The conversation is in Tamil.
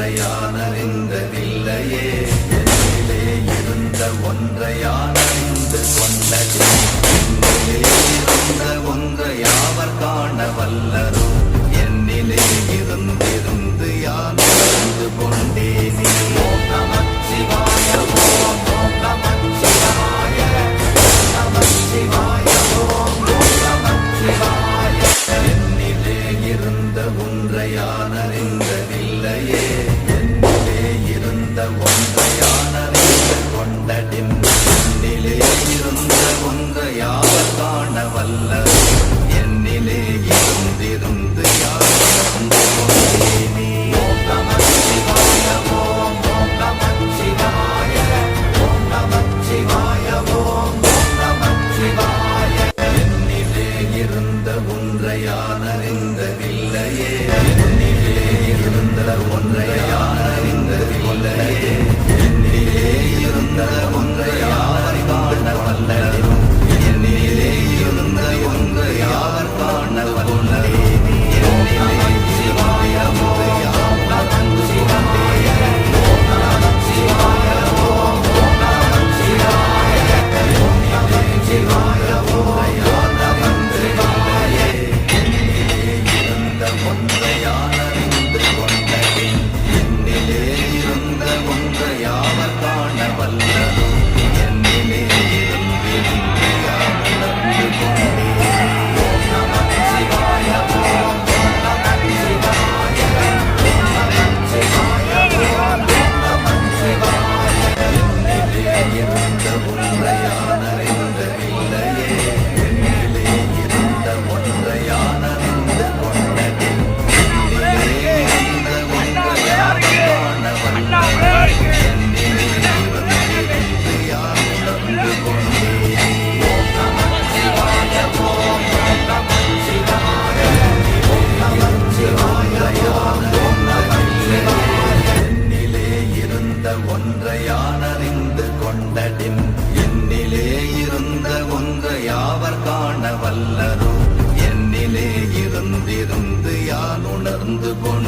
ஒன்றையானறிந்ததில்லையே. என்னிலே இருந்த ஒன்றையானறிந்து கொண்டதே என்னிலே இருந்த ஒன்றையாவர் காண வல்லரோ என்னிலே இருந்திருந்து யான் கொண்டேனே ஒன்றையானறிந்ததில்லையே. வல்ல அல்லரும் என்னிலே இருந்திருந்து யான் உணர்ந்து கொண்டு